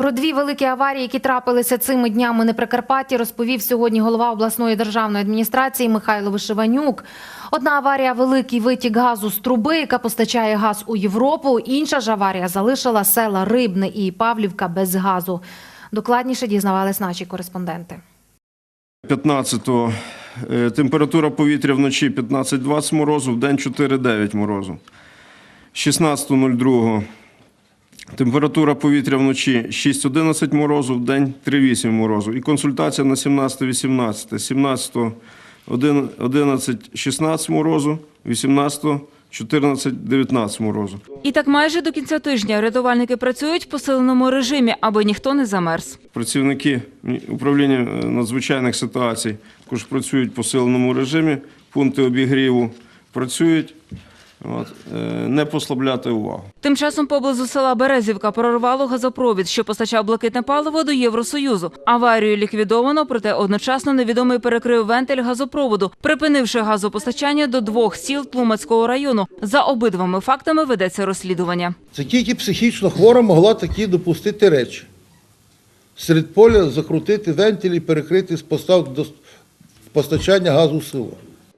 Про дві великі аварії, які трапилися цими днями на Прикарпатті, розповів сьогодні голова обласної державної адміністрації Михайло Вишиванюк. Одна аварія великий витік газу з труби, яка постачає газ у Європу. Інша ж аварія залишила села Рибне і Павлівка без газу. Докладніше дізнавались наші кореспонденти. 15-го е, температура повітря вночі 15-20 морозу, вдень 4-9 морозу. 16.02 температура повітря вночі 6-11 морозу, вдень 3-8 морозу. І консультація на 17-18. 17 11-16 морозу, 18 14-19 морозу. І так майже до кінця тижня рятувальники працюють в посиленому режимі, аби ніхто не замерз. Працівники управління е, надзвичайних ситуацій також працюють в посиленому режимі, пункти обігріву працюють. От, е, не послабляти увагу. Тим часом поблизу села Березівка прорвало газопровід, що постачав блакитне паливо до Євросоюзу. Аварію ліквідовано, проте одночасно невідомий перекрив вентиль газопроводу, припинивши газопостачання до двох сіл Тлумацького району. За обидвами фактами ведеться розслідування. Це тільки психічно хвора могла такі допустити речі. Серед поля закрутити вентиль і перекрити постав до постачання газу в село.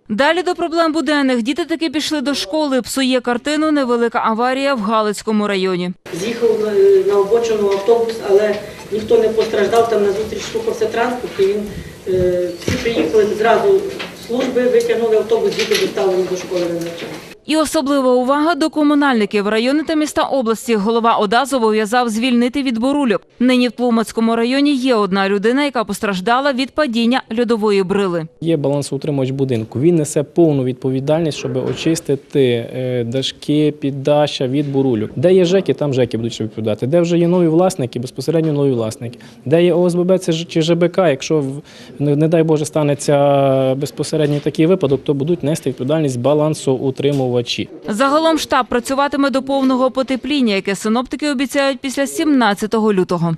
Далі до проблем буденних діти таки пішли до школи. Псує картину невелика аварія в Галицькому районі. З'їхав на- на обочину автобус, але ніхто не постраждав. Там на зустріч штукався транспорт. І він е, всі приїхали зразу служби, витягнули автобус, діти доставлені до школи на навчання. І особлива увага до комунальників райони та міста області. Голова ОДА зобов'язав звільнити від бурульок. Нині в Тлумацькому районі є одна людина, яка постраждала від падіння льодової брили. Є балансоутримувач будинку. Він несе повну відповідальність, щоб очистити е, дашки, піддаща від бурульок. Де є ЖЕКи, там ЖЕКи будуть відповідати. Де вже є нові власники, безпосередньо нові власники. Де є ОСББ це чи ЖБК, якщо не дай Боже станеться безпосередньо такий випадок, то будуть нести відповідальність балансоутримувачі. Загалом штаб працюватиме до повного потепління, яке синоптики обіцяють після 17 лютого.